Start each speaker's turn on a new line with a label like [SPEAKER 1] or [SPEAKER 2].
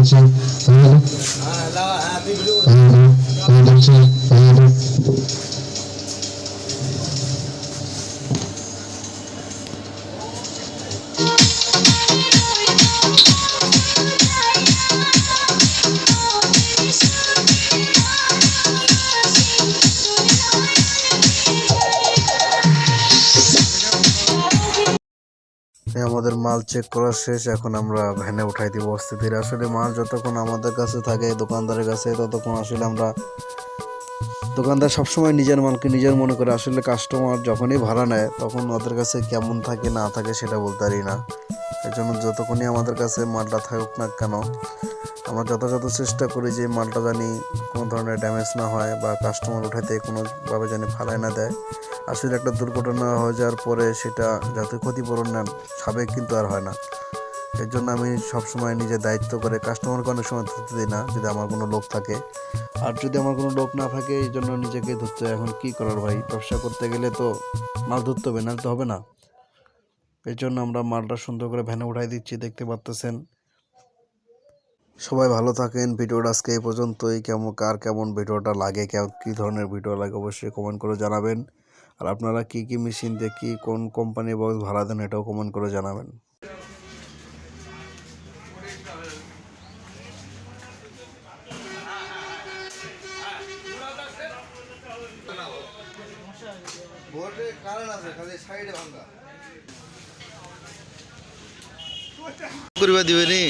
[SPEAKER 1] Adamson, Ayala.
[SPEAKER 2] Happy Blue. আমাদের মাল check করা শেষ, এখন আমরা ভ্যানে উঠাই দিব অস্থিতির আসলে মাল যতক্ষণ আমাদের কাছে থাকে, দোকানদারের কাছে, ততক্ষণ আসলে আমরা দোকানদার সবসময় নিজের মালকে নিজের মনে করে, আসলে কাস্টমার যখনই ভাড়া নেয়, তখন ওদের কাছে কেমন থাকে, না থাকে, সেটা বলতে পারি না। এই জন্য যতক্ষণই আমাদের কাছে মালটা থাকুক না কেন, আমরা যথাযথ চেষ্টা করি যে মালটা জানি কোনো ধরনের ড্যামেজ না হয় বা কাস্টমার উঠাইতে কোনোভাবে জানি ফালাই না দেয়। আসলে একটা দুর্ঘটনা হয়ে যাওয়ার পরে সেটা যাতে ক্ষতিপূরণ নেন সাবেক কিন্তু আর হয় না। এর জন্য আমি সবসময় নিজের দায়িত্ব করে কাস্টমারকে অনেক সময় ধরতে দিই না যদি আমার কোনো লোক থাকে। আর যদি আমার কোনো লোক না থাকে, এই জন্য নিজেকে ধরতে। এখন কী করার ভাই? ব্যবসা করতে গেলে তো মাল ধরতে হবে, না তো হবে না। এই জন্য আমরা মালটা সুন্দর করে ভ্যানে উঠাই দিচ্ছি, দেখতে পাচ্তেছেন সবাই ভালো থাকেন, ভিডিওটা আজকে এই পর্যন্তই। কেমন, কার কেমন ভিডিওটা লাগে কী ধরনের ভিডিও লাগে অবশ্যই কমেন্ট করে জানাবেন। আর আপনারা কী কী মেশিন দিয়ে কী, কোন কোম্পানির বক্স ভাড়া দেন এটাও কমেন্ট করে জানাবেন।
[SPEAKER 3] করবা দিবে নি